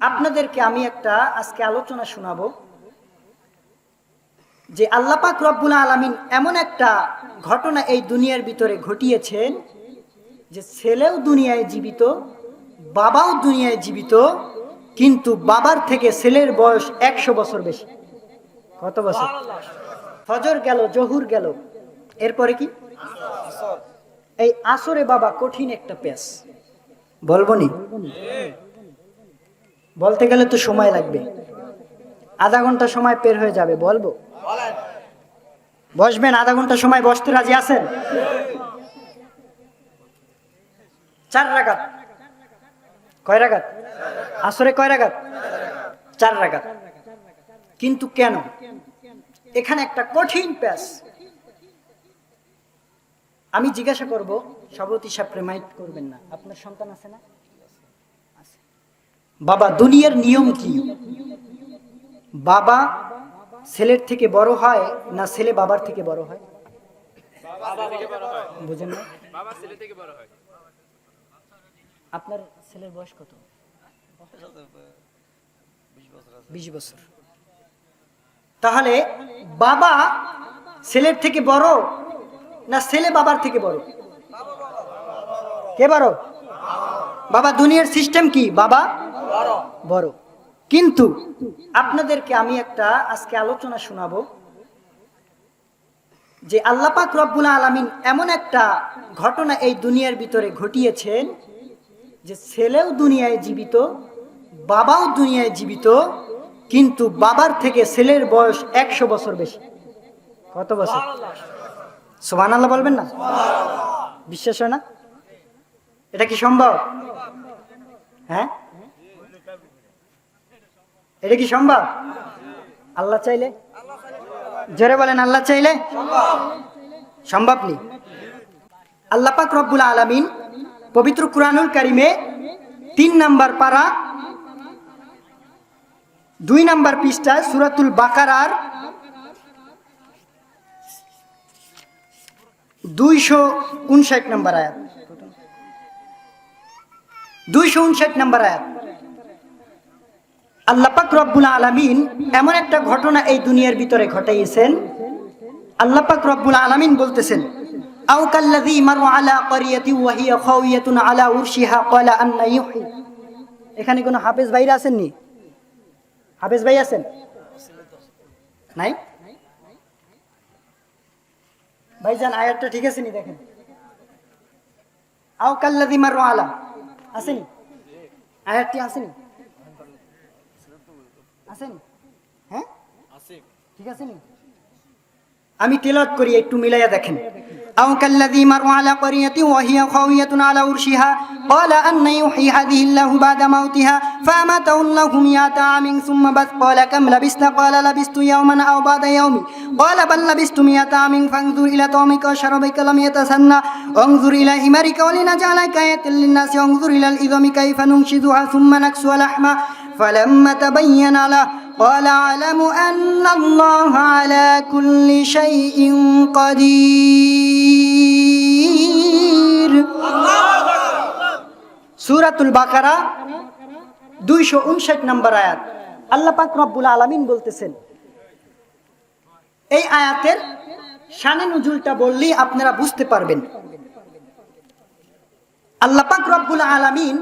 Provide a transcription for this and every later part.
আপনাদেরকে আমি একটা আজকে আলোচনা শোনাবো যে আল্লাপাক রব্বুল আলমিন এমন একটা ঘটনা এই দুনিয়ার ভিতরে ঘটিয়েছেন যে ছেলেও দুনিয়ায় জীবিত, বাবাও দুনিয়ায় জীবিত, কিন্তু বাবার থেকে ছেলের বয়স একশো বছর বেশি। কত বছর? ফজর গেল, জহুর গেল, এরপরে কি? এই আসরে বাবা কঠিন একটা পেস বলব নি? বলতে গেলে তো সময় লাগবে। আধা ঘণ্টা সময় পের হয়ে যাবে, বলব? বসবেন, আধা ঘণ্টা সময় বসতে রাজি আছেন? চার রাগাত কয় রাগাত আসরে কয় রাগাত চার রাগাত কিন্তু কেন? এখানে একটা কঠিন প্যাস আমি জিজ্ঞাসা করব সবতি সাহেব প্রেমাইট করবেন না। আপনার সন্তান আছে না। বাবা, দুনিয়ার নিয়ম কি? বাবা ছেলের থেকে বড় হয় না ছেলে বাবার থেকে বড় হয়? বুঝেন আপনার ছেলের বয়স কত? বিশ বছর। তাহলে বাবা ছেলের থেকে বড় না ছেলে বাবার থেকে বড়? কে বড়? বাবা, দুনিয়ার সিস্টেম কি? বাবা বড়। কিন্তু আপনাদেরকে আমি একটা আজকে আলোচনা শোনাবো যে আল্লাপাক রব্বুল আলমিন এমন একটা ঘটনা এই দুনিয়ার ভিতরে ঘটিয়েছেন যে ছেলেও দুনিয়ায় জীবিত, বাবাও দুনিয়ায় জীবিত, কিন্তু বাবার থেকে ছেলের বয়স একশো বছর বেশি। কত বছর? সোমান আল্লাহ বলবেন না? বিশ্বাস হয় না? এটা কি সম্ভব? হ্যাঁ? এটা কি সম্ভব? আল্লাহ চাইলে? জোরে বলেন, আল্লাহ চাইলে? সম্ভব নেই আল্লাহ পাক রব্বুল আলামিন পবিত্র কুরআনুল কারিমে তিন নাম্বার পারা, দুই নাম্বার পৃষ্ঠায় সুরাতুল বাকারার দুইশো উনষাট নাম্বার আয়াত। দুইশো উনষাট নাম্বার আয়াত। আল্লাহ পাক রব্বুল আলামিন এমন একটা ঘটনা এই দুনিয়ার ভিতরে ঘটাইয়েছেন আল্লাপাক রব্বুল আলামিন বলতেছেন, আও কাল্লাযী মারু আলা ক্বরিয়াতি ওয়া হিয়া খাওয়িয়াতুন আলা উরশিহা? ক্বালা আন্না এখানে কোনো হাফেজ ভাইরা আছেন নি হাফেজ ভাই আছেন? নাই? ভাইজান আয়াতটা ঠিক আছে নি দেখেন? আও কাল্লাযী মারু আলা? আসেনি? আয়াতটি আসেনি? আসেনি হ্যাঁ ঠিক আছে নি আমি তেলাওয়াত করি একটু মিলাইয়া দেখেন أو كالذي مر على قرية وهي خاوية على عرشها قال أن يحيي هذه الله بعد موتها فأماته الله مئة عام ثم بث قال كم لبست قال لبست يوما أو بعد يوم قال بل لبست مئة عام فانظر إلى طعمك وشربك لم يتسنى انظر إلى حمارك ولنجعلك آية للناس انظر إلى العظام كيف ننشدها ثم نكسوها لحما فلما تبين له قال أعلم أن الله على كل شيء قدير সুরাতুল বাকারা দুইশো উনষাট নম্বর আয়াত আল্লাহ পাক রব্বুল আলামিন বলতেছেন এই আয়াতের শানে নজুলটা বললেই আপনারা বুঝতে পারবেন আল্লাহ পাক রব্বুল আলামিন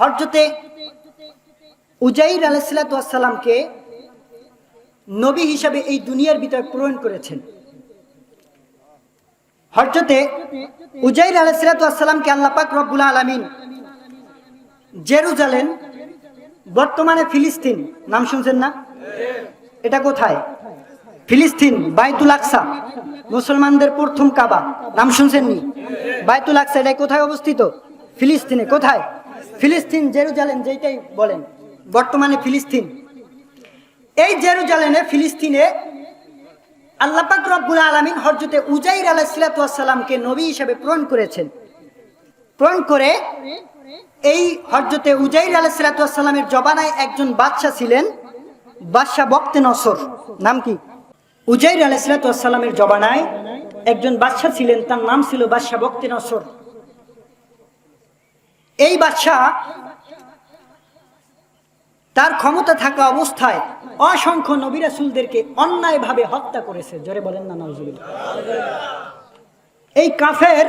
হরজতে উজাইর আলাইসালামকে নবী হিসাবে এই দুনিয়ার ভিতরে প্রেরণ করেছেন। হরজতে উজাইর আলাইসালামকে আল্লাপাক রব্বুল আলমিন জেরুজালেন বর্তমানে ফিলিস্তিন, নাম শুনছেন না? এটা কোথায়? ফিলিস্তিন, বাইতুল আকসা, মুসলমানদের প্রথম কাবা, নাম শুনছেন নি বাইতুল আকসা, এটা কোথায় অবস্থিত? ফিলিস্তিনে, কোথায়? ফিলিস্তিন, জেরুজালেম যেটাই বলেন, বর্তমানে ফিলিস্তিন। এই জেরুজালেমে, ফিলিস্তিনে আল্লাহ পাক রব্বুল আলমিন হরজতে উজাইর আলাহিসাল্লামকে নবী হিসেবে প্রেরণ করেছেন। প্রেরণ করে এই হরজতে উজাইর আলাহিসাল্লামের জবানায় একজন বাদশাহ ছিলেন, বাদশাহ বক্তে নসর। নাম কি? উজাইর আলাহিসাল্লামের জবানায় একজন বাদশাহ ছিলেন, তার নাম ছিল বাদশাহ বক্তে নসর। এই বাদশাহ তার ক্ষমতা থাকা অবস্থায় অসংখ্য নবী রাসূলদেরকে অন্যায়ভাবে হত্যা করেছে। জোরে বলেন না, নাউজুবিল্লাহ। এই কাফের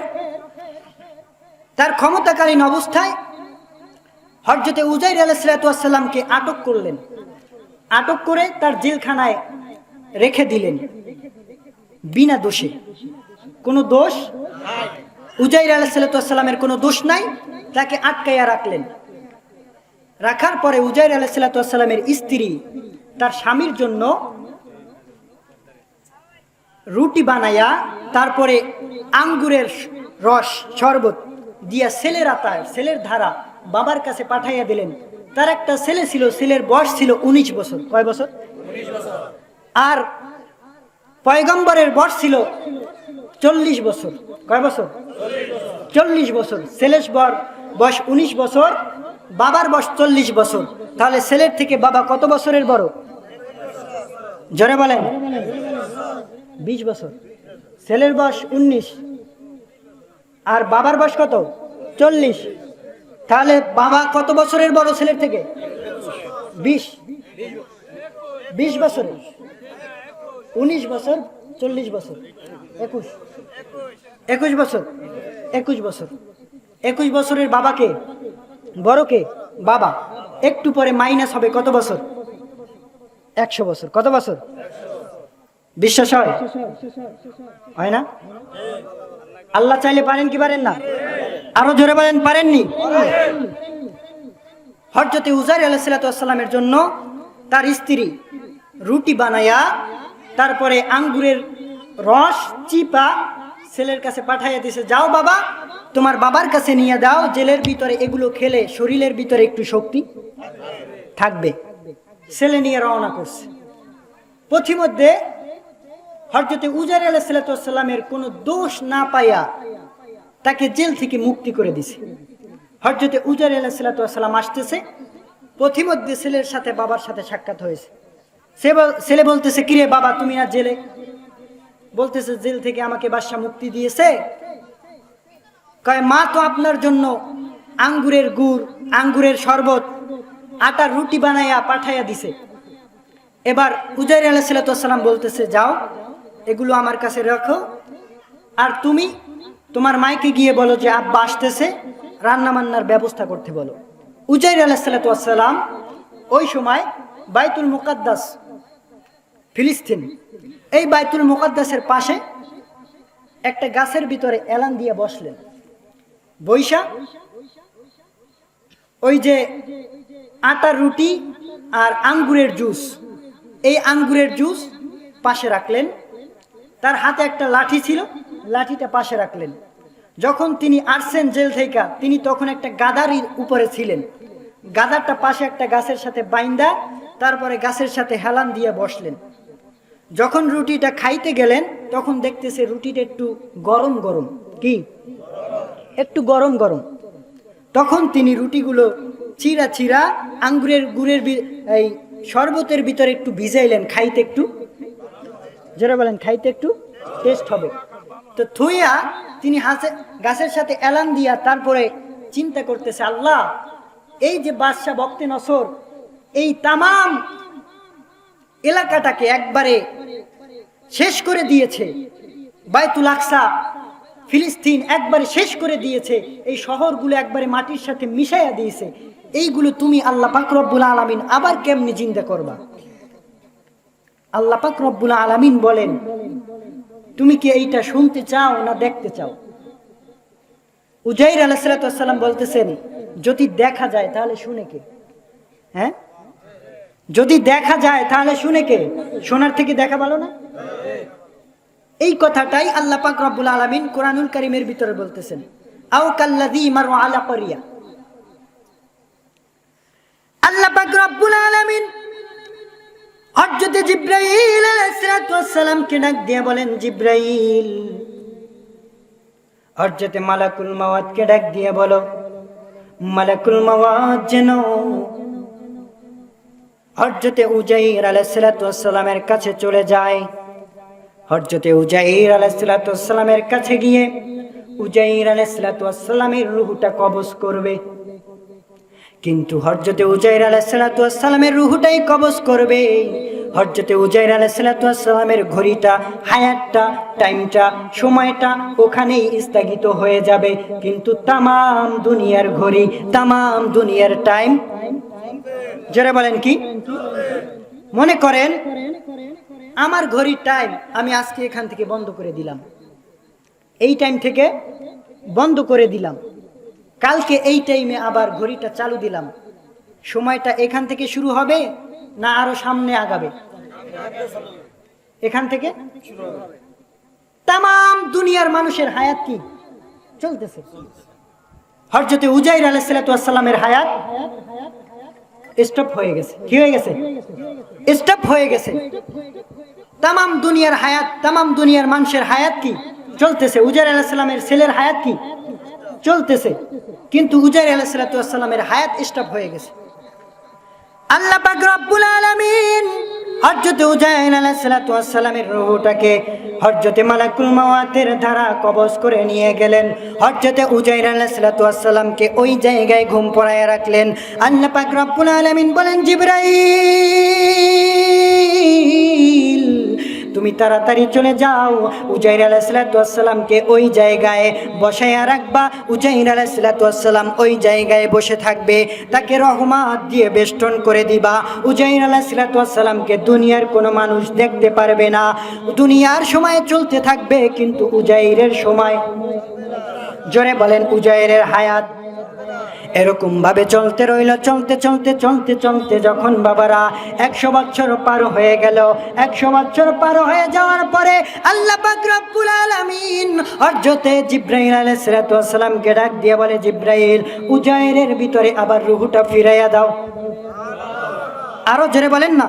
তার ক্ষমতাকালীন অবস্থায় হরজতে উজাইর আলাইসালামকে আটক করলেন। আটক করে তার জেলখানায় রেখে দিলেন। বিনা দোষে। কোনো দোষ? উজাইর আলাইসালামের কোনো দোষ নাই তাকে আটকাইয়া রাখলেন। রাখার পরে উজাইর আলাইসালামের স্ত্রী তার স্বামীর জন্য রুটি বানাইয়া তারপরে আঙ্গুরের রস শরবত দিয়া ছেলের আতায় ছেলের ধারা বাবার কাছে পাঠাইয়া দিলেন। তার একটা ছেলে ছিল ছেলের বয়স ছিল উনিশ বছর। কয় বছর? আর পয়গম্বরের বয়স ছিল চল্লিশ বছর। কয় বছর? চল্লিশ বছর। ছেলের বর বয়স উনিশ বছর, বাবার বয়স চল্লিশ বছর। তাহলে ছেলের থেকে বাবা কত বছরের বড়? জোরে বলেন। বিশ বছর। ছেলের বয়স উনিশ। আর বাবার বয়স কত? চল্লিশ। তাহলে বাবা কত বছরের বড় ছেলের থেকে? বিশ। বিশ বছর উনিশ বছর চল্লিশ বছর। একুশ। একুশ বছর। একুশ বছর। একুশ বছরের বাবাকে, বড়কে, বাবা, একটু পরে মাইনাস হবে কত বছর? একশো বছর। কত বছর? বিশ্বাস হয়? হয় না? আল্লাহ চাইলে পারেন কি পারেন না? আরও জোরে বলেন, পারেননি? হরজতে উজার আলাহিসাল্লামের জন্য তার স্ত্রী রুটি বানায়া তারপরে আঙ্গুরের রস চিপা ছেলের কাছে পাঠাইয়া দিছে, যাও বাবা, তোমার বাবার কাছে নিয়ে দাও জেলের ভিতরে এগুলো খেলে শরীরের ভিতরে একটু শক্তি থাকবে। ছেলে নিয়ে রওনা করছে। পথিমধ্যে হরজতে উজার আলাহিসাল্লামের কোনো দোষ না পাইয়া তাকে জেল থেকে মুক্তি করে দিছে। হরজতে উজার আলাহিসাল্লাম আসতেছে, পথিমধ্যে ছেলের সাথে বাবার সাথে সাক্ষাৎ হয়েছে। সে ছেলে বলতেছে, কিরে বাবা, তুমি আর জেলে? বলতেছে, জেল থেকে আমাকে বাদশা মুক্তি দিয়েছে। কয়, মা তো আপনার জন্য আঙ্গুরের গুড়, আঙ্গুরের শরবত, আটার রুটি বানাইয়া পাঠাইয়া দিছে। এবার উজাইর আলাহিসাল্লাম বলতেছে, যাও, এগুলো আমার কাছে রাখো। আর তুমি তোমার মাইকে গিয়ে বলো যে, আব্বা আসতেছে রান্না বান্নার ব্যবস্থা করতে বলো। উজাইর আলাহিসাল্লাম ওই সময় বাইতুল মুকাদ্দাস ফিলিস্তিন, এই বাইতুল মুকাদ্দাসের পাশে একটা গাছের ভিতরে এলান দিয়ে বসলেন। বৈশা, ওই যে আটার রুটি আর আঙ্গুরের জুস, এই আঙ্গুরের জুস পাশে রাখলেন। তার হাতে একটা লাঠি ছিল, লাঠিটা পাশে রাখলেন। যখন তিনি আসছেন জেল থেকে, তিনি তখন একটা গাদার উপরে ছিলেন। গাদারটা পাশে একটা গাছের সাথে বাইন্দা, তারপরে গাছের সাথে হেলান দিয়ে বসলেন। যখন রুটিটা খাইতে গেলেন, তখন দেখতেছে রুটিটা একটু গরম গরম। কি? একটু গরম গরম। তখন তিনি রুটিগুলো চিরা চিরা আঙ্গুরের গুড়ের এই শরবতের ভিতরে একটু ভিজাইলেন, খাইতে একটু। যেটা বলেন, খাইতে একটু টেস্ট হবে। তো থুইয়া তিনি হাসে গাছের সাথে এলান দিয়া তারপরে চিন্তা করতেছে, আল্লাহ, এই যে বাদশাহ বক্তে নসর, এই তামাম এলাকাটাকে একবারে শেষ করে দিয়েছে। বাইতুল আকসা, ফিলিস্তিন একবারে শেষ করে দিয়েছে। এই শহরগুলো একবারে মাটির সাথে মিশাইয়া দিয়েছে। এইগুলো তুমি আল্লাহ পাক রব্বুল আলামিন আবার কেমনি জিন্দা করবা? আল্লাহ পাক রব্বুল আলামিন বলেন, তুমি কি এইটা শুনতে চাও না দেখতে চাও? উজাইর আলাহিসাল্লাম বলতেছেন, যদি দেখা যায় তাহলে শুনে কে? হ্যাঁ? যদি দেখা যায়, তাহলে শুনে কে? শোনার থেকে দেখা ভালো না? এই কথাটাই আল্লাহ পাক রব্বুল আলামিন কোরআনুল কারিমের ভিতরে বলতেছেন। আও কাল্লাযী মারু আলা করিয়া। আল্লাহ পাক রব্বুল আলামিন হযরত জিব্রাইল আলাইহিস সালামকে ডাক দিয়ে বলেন, জিব্রাইল। হযরত মালাকুল মাওয়াতকে ডাক দিয়ে বলো, মালাকুল মাওয়াত যেন হরজতে উজাইর আলাইসালামের কাছে চলে যায়। হরজতে উজাইর আলাইসালামের কাছে গিয়ে উজাইর আলাইসালামের রুহুটা কবজ করবে। কিন্তু হরজতে উজাইর আলাহিসাল্লামের রুহুটাই কবজ করবে। হরজতে উজাইর আলাহিসাল্লামের ঘড়িটা, হায়াতটা, টাইমটা, সময়টা ওখানেই স্থগিত হয়ে যাবে। কিন্তু তামাম দুনিয়ার ঘড়ি, তামাম দুনিয়ার টাইম যারা বলেন কি? মনে করেন, আমার ঘড়ির টাইম আমি আজকে এখান থেকে বন্ধ করে দিলাম। এই টাইম থেকে বন্ধ করে দিলাম। কালকে এই টাইমে আবার ঘড়িটা চালু দিলাম। সময়টা এখান থেকে শুরু হবে না আরও সামনে আগাবে? এখান থেকে? তাম দুনিয়ার মানুষের হায়াত কি? চলতেছে। হরজতে উজাইর আলাইসালামের হায়াত স্টপ হয়ে গেছে। কি হয়ে গেছে? স্টপ হয়ে গেছে। তামাম দুনিয়ার হায়াত, তামাম দুনিয়ার মানুষের হায়াত কি? চলতেছে। উজার আলাহিসাল্লামের ছেলের হায়াত কি? চলতেছে। কিন্তু উজার আলাহিসাল্লামের হায়াত স্টপ হয়ে গেছে। আল্লাহ পাক রব্বুল আলামিন হযরত উজাইর আলাইহিস সালামের রূহটাকে হযরত মালাকুল মাওয়াতের ধারা কবজ করে নিয়ে গেলেন। হযরত উজাইর আলাইহিস সালামকে ওই জায়গায় ঘুম পড়ায় রাখলেন। আল্লাহ পাক রব্বুল আলমিন বলেন, জিবরাইল! তুমি তাড়াতাড়ি চলে যাও। উজাইর আলাহিসাল্লামকে ওই জায়গায় বসাইয়া রাখবা। উজাইর আলাহিসাল্লাম ওই জায়গায় বসে থাকবে। তাকে রহমাত দিয়ে বেষ্টন করে দিবা। উজাইর আলাহিসাল্লামকে দুনিয়ার কোনো মানুষ দেখতে পারবে না। দুনিয়ার সময় চলতে থাকবে, কিন্তু উজাইরের সময় জোরে বলেন, উজাইরের হায়াত। এরকম ভাবে চলতে রইল, চলতে চলতে চলতে চলতে যখন বাবারা একশো বছর পার হয়ে গেল, একশো বছর পার হয়ে যাওয়ার পরে আল্লাহ রব্বুল আলামিন হযরতে জিব্রাইল আলাইহিস সালামকে ডাক দিয়ে বলে, জিব্রাইল, উজাইরের ভিতরে আবার রুহুটা ফিরাইয়া দাও। আরও জোরে বলেন না?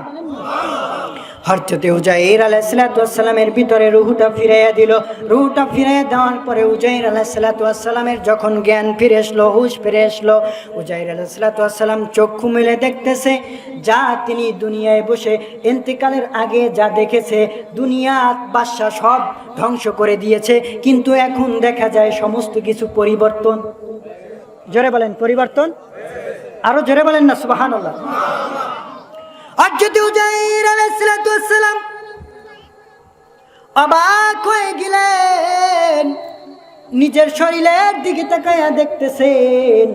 হরচতে উজাইর আলাইসালামের ভিতরে রুহুটা ফিরাইয়া দিল। রুহুটা ফিরাইয়া দেওয়ার পরে উজাইর আলাইসালামের যখন জ্ঞান ফিরে আসলো, হুশ ফিরে আসলো, উজাইর আলাইসালাম চক্ষু মেলে দেখতেছে, যা তিনি দুনিয়ায় বসে এন্তেকালের আগে যা দেখেছে দুনিয়া বাদশা সব ধ্বংস করে দিয়েছে। কিন্তু এখন দেখা যায় সমস্ত কিছু পরিবর্তন। জোরে বলেন, পরিবর্তন? আরও জোরে বলেন না সুবাহান আল্লাহ হজরত উজাইর আলাইসালাম অবাক হয়ে গেলেন, নিজের শরীরের দিকে তাকাইয়া দেখতেছেন,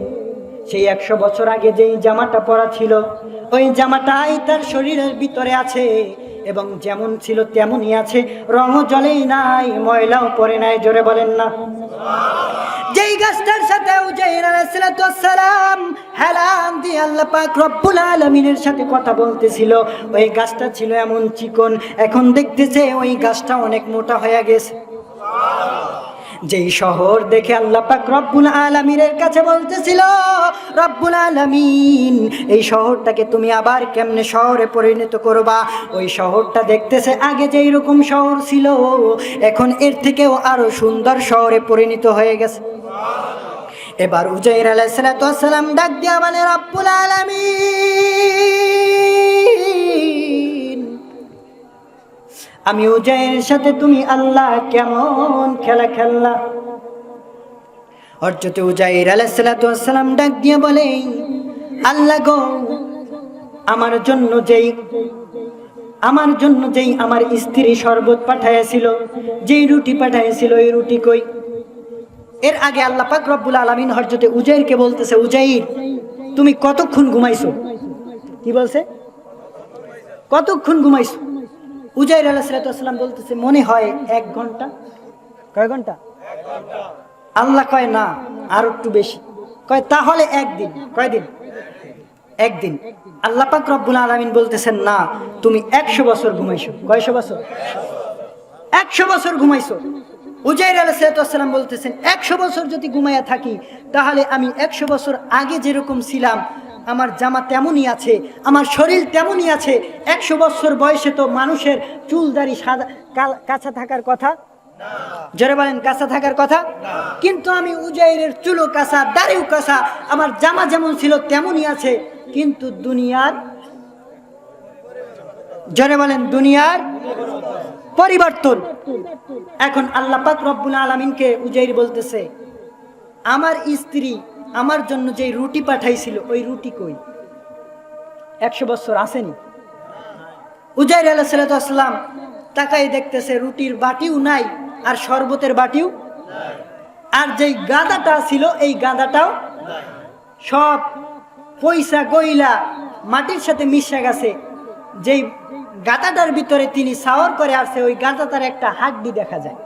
সেই একশো বছর আগে যেই জামাটা পরা ছিল, ওই জামাটাই তার শরীরের ভিতরে আছে এবং যেমন ছিল তেমনই আছে, রঙও জলেই নাই, ময়লাও পরে নাই, জোরে বলেন না। যেই গাছটার সাথে উজাইর আলাইসালাম হেলান দিয়ে আল্লাহ পাক রব্বুল আলমিনের সাথে কথা বলতেছিল, ওই গাছটা ছিল এমন চিকন, এখন দেখতেছে ওই গাছটা অনেক মোটা হয়ে গেছে। যেই শহর দেখে আল্লাহ পাক রব্বুল আলমিনের কাছে বলতেছিল, রব্বুল আলমিন, এই শহরটাকে তুমি আবার কেমনে শহরে পরিণত করবা? ওই শহরটা দেখতেছে আগে যেই রকম শহর ছিল, এখন এর থেকেও আরও সুন্দর শহরে পরিণত হয়ে গেছে। এবার উজাইর আলাইসালাম ডাক দিয়া মানে রব্বুল আমি উজাইয়ের সাথে তুমি আল্লাহ কেমন খেলা খেললা? হরজতে উজাইর আলাইসালাম ডাক দিয়ে বলে, আল্লাহ গো, আমার জন্য যেই, আমার জন্য যেই আমার স্ত্রী শরবত পাঠাইয়াছিল, যেই রুটি পাঠাইয়াছিল, ওই রুটি কই? এর আগে আল্লাহ পাক রব্বুল আলমিন হরজতে উজাইরকে বলতেছে, উজাইর, তুমি কতক্ষণ ঘুমাইছো? কি বলছে? কতক্ষণ ঘুমাইছো? উজাইর আলাহাম বলতেছে, মনে হয় এক ঘণ্টা। কয় ঘণ্টা? আল্লাহ কয়, না, আর একটু বেশি। কয়, তাহলে একদিন। কয়দিন একদিন। আল্লাহ পাক রব্বুল আলমিন বলতেছেন, না, তুমি একশো বছর ঘুমাইছো। কয়শো বছর? একশো বছর ঘুমাইছো। উজাইর আলাহাম বলতেছেন একশো বছর যদি ঘুমাইয়া থাকি তাহলে আমি একশো বছর আগে যেরকম ছিলাম আমার জামা তেমনই আছে আমার শরীর তেমনই আছে একশো বছর বয়সে তো মানুষের চুল দাড়ি সাদা কাঁচা থাকার কথা? জোরে বলেন কাঁচা থাকার কথা? কিন্তু আমি উজাইরের চুলও কাঁচা দাড়িও কাঁচা আমার জামা যেমন ছিল তেমনই আছে কিন্তু দুনিয়ার জোরে বলেন দুনিয়ার পরিবর্তন। এখন আল্লাহ পাক রব্বুল আলমিনকে উজাইর বলতেছে, আমার স্ত্রী আমার জন্য যে রুটি পাঠাইছিল, ওই রুটি কই? একশো বছর আসেনি। উজাইর আলাহাম তাকাই দেখতেছে, রুটির বাটিও নাই আর শরবতের বাটিও আর যেই গাদাটা ছিল, এই গাদাটাও সব পয়সা গইলা মাটির সাথে মিশে গেছে, যেই গাদাটার ভিতরে তিনি সাওয়ার করে আসছে ওই গাদাটার একটা হাড্ডি দেখা যায়।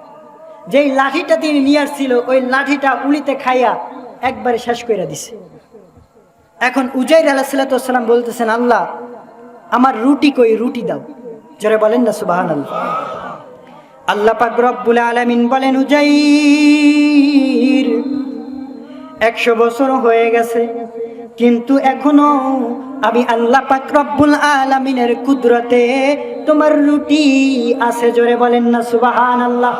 যেই লাঠিটা তিনি নিয়ে আসছিল, ওই লাঠিটা উলিতে খাইয়া একবারে শেষ করে দিছে। এখন উজাইর আলাহ সাল্লাম বলতেছেন, আল্লাহ, আমার রুটি কই, রুটি দাও। জোরে বলেন না সুবাহান আল্লাহ আল্লাহ পাক রব্বুল আলামিন বলেন, উজাইর, একশো বছর হয়ে গেছে, কিন্তু এখনও আমি আল্লাহ পাক রব্বুল আলামিনের কুদরতে তোমার রুটি আছে জোরে বলেন না সুবাহান আল্লাহ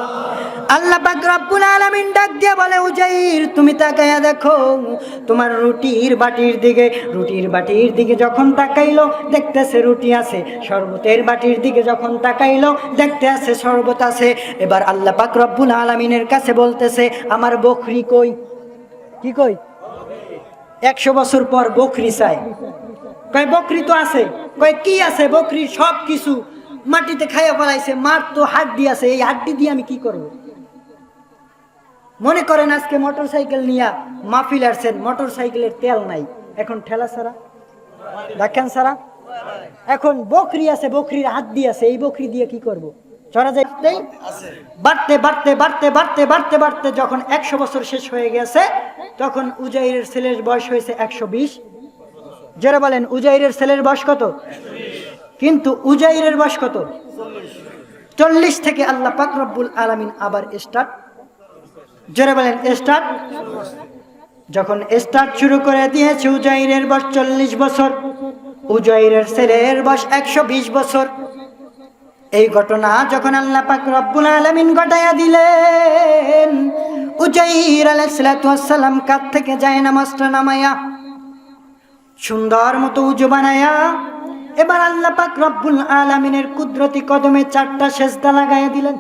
আল্লাহ পাক রব্বুল আলামিন ডাক দিয়ে বলে, উজাইর, তুমি তাকায়া দেখো, তোমার রুটির বাটির দিকে, রুটির বাটির দিকে যখন তাকাইলো, দেখতেছে রুটি আছে। শরবতের বাটির দিকে যখন তাকাইলো দেখতে আছে শরবত আছে। এবার আল্লাহ পাক রব্বুল আলামিনের কাছে বলতেছে, আমার বকরি কই? কি কই? একশো বছর পর বকরি চাই। কয় বকরি তো আছে। কয় কি আছে বকরির সব কিছু মাটিতে খাইয়া ফেলাইছে। মার তো হাড্ডি আছে। এই হাড্ডি দিয়ে আমি কি করব? মনে করেন আজকে মোটর সাইকেল নিয়ে মাহফিল আসছেন মোটর সাইকেলের তেল নাই। এখন ঠেলা ছাড়া? দেখেন ছাড়া? এখন বকরি আছে বকরির হাড্ডি আছে। এই বকরি দিয়ে কি করব? চড়া যাইতেই বাড়তে বাড়তে বাড়তে বাড়তে বাড়তে বাড়তে যখন একশো বছর শেষ হয়ে গেছে তখন উজাইরের ছেলের বয়স হয়েছে একশো বিশ। যারা বলেন, উজাইরের ছেলের বয়স কত? কিন্তু উজাইরের বয়স কত? চল্লিশ থেকে আল্লাহ পাক রব্বুল আলামিন আবার স্টার্ট যারা বলেন স্টার্ট যখন স্টার্ট শুরু করে দিয়েছে উজাইরের বয়স চল্লিশ বছর, উজাইরের ছেলের বয়স একশো বিশ বছর। এই ঘটনা যখন আল্লাহ পাক রব্বুল আলামিন ঘটাইয়া দিলেন, উজাইর আলাইহিসসালাম কাত থেকে যায় নামাজটা নামায়া সুন্দর মতো উজু বানায়া, এবার আল্লাহ পাক রব্বুল আলামিনের কুদরতি কদমে চারটা শেষদা লাগাইয়া দিলেন।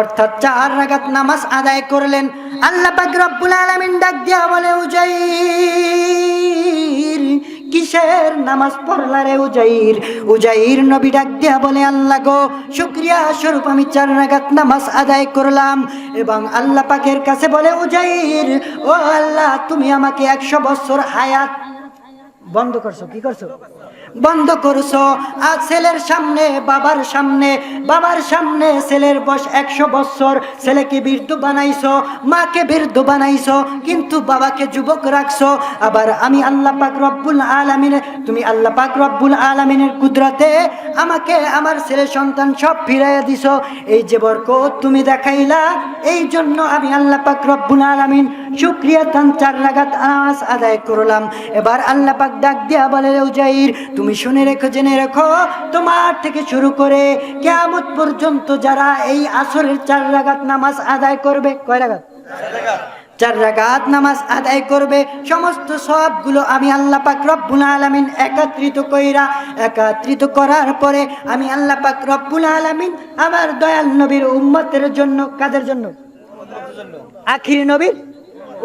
অর্থাৎ চার রাগাত নামাজ আদায় করলেন। আল্লাহ পাক রব্বুল আলামিন ডাক দিয়া বলে, উজাইর কিসের নামাজ পড়লা রে উজাইর। উজাইর নবী ডাক দিয়া বলে, আল্লাহ গো, শুক্রিয়া স্বরূপ আমি চার রাগাত নামাজ আদায় করলাম। এবং আল্লাহ পাকের কাছে বলে, উজাইর, ও আল্লাহ, তুমি আমাকে একশো বছর হায়াত বন্ধ করছ। কি করছ? বন্ধ করছ। আর ছেলের সামনে, বাবার সামনে বাবার সামনে ছেলের বয়স একশো বছর। ছেলেকে বৃদ্ধ বানাইছো, মাকে বৃদ্ধ বানাইছো, কিন্তু বাবাকে যুবক রাখছো। আবার আমি আল্লাহ পাক রব্বুল আলমিনের তুমি আল্লাহ পাক রব্বুল আলমিনের কুদরতে আমাকে, আমার ছেলে সন্তান সব ফিরাইয়া দিছো। এই যে বরকত তুমি দেখাইলা, এই জন্য আমি আল্লাহ পাক রব্বুল আলমিন শুক্রিয়া তান চার রাগাত আওয়াজ আদায় করলাম। এবার আল্লাহ পাক ডাক দিয়া বলে উজাইর তুমি শুনে রেখো, জেনে রেখো। তোমার থেকে শুরু করে কেয়ামত পর্যন্ত যারা এই আসরের চার রাগাত নামাজ আদায় করবে, কয় রাগাত চার রাগাত নামাজ আদায় করবে। সমস্ত সবগুলো আমি আল্লাহ পাক রব্বুল আলামিন একত্রিত কইরা, একত্রিত করার পরে আমি আল্লাহ পাক রব্বুল আলামিন আমার দয়াল নবীর উম্মতের জন্য, কাদের জন্য? আখির নবীর?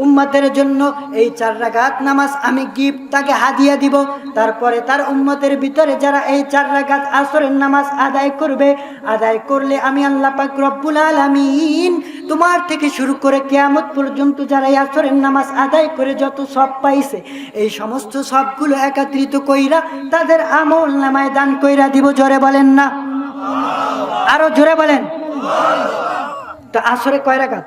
উম্মতের জন্য এই চার রাগাত নামাজ আমি গিফট, তাকে হাদিয়া দিব। তারপরে তার উম্মতের ভিতরে যারা এই চার রাগাত আসরের নামাজ আদায় করবে, আদায় করলে আমি আল্লাহ পাক রব্বুল আলামিন তোমার থেকে শুরু করে কেয়ামত পর্যন্ত যারা এই আসরের নামাজ আদায় করে যত সব পাইছে, এই সমস্ত সবগুলো একত্রিত কইরা তাদের আমল নামায় দান কইরা দিব। জোরে বলেন না। আরও জোরে বলেন। তো আসরে কয় রাগাত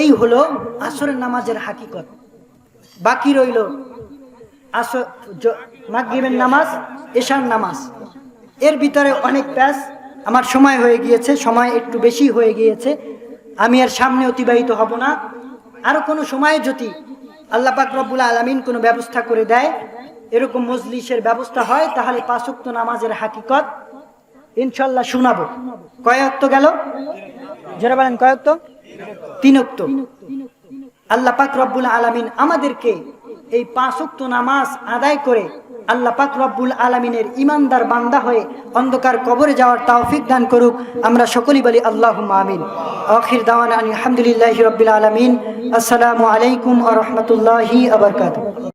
এই হলো আসরের নামাজের হাকিকত। বাকি রইল আসর নামাজ, এশার নামাজ। এর ভিতরে অনেক প্যাস আমার সময় হয়ে গিয়েছে, সময় একটু বেশি হয়ে গিয়েছে। আমি আর সামনে অতিবাহিত হব না। আরও কোনো সময়ে যদি আল্লাহ পাক রব্বুল আলমিন কোনো ব্যবস্থা করে দেয়, এরকম মজলিসের ব্যবস্থা হয়, তাহলে পাঁচক্ত নামাজের হাকিকত ইনশাল্লাহ শোনাবো। কয়েক গেল? যারা বলেন কয়েক আল্লাহ পাক রব্বুল আলমিন আমাদেরকে এই পাঁচক্ত নামাজ আদায় করে আল্লাহ পাক রব্বুল আলমিনের ইমানদার বান্দা হয়ে অন্ধকার কবরে যাওয়ার তাওফিক দান করুক। আমরা সকলেই বলি আল্লাহ আমিন। আখির দাওয়ান আলহামদুলিল্লাহ রবিল আলমিন। আসসালামু আলাইকুম আ রহমতুল্লাহি আবরকাত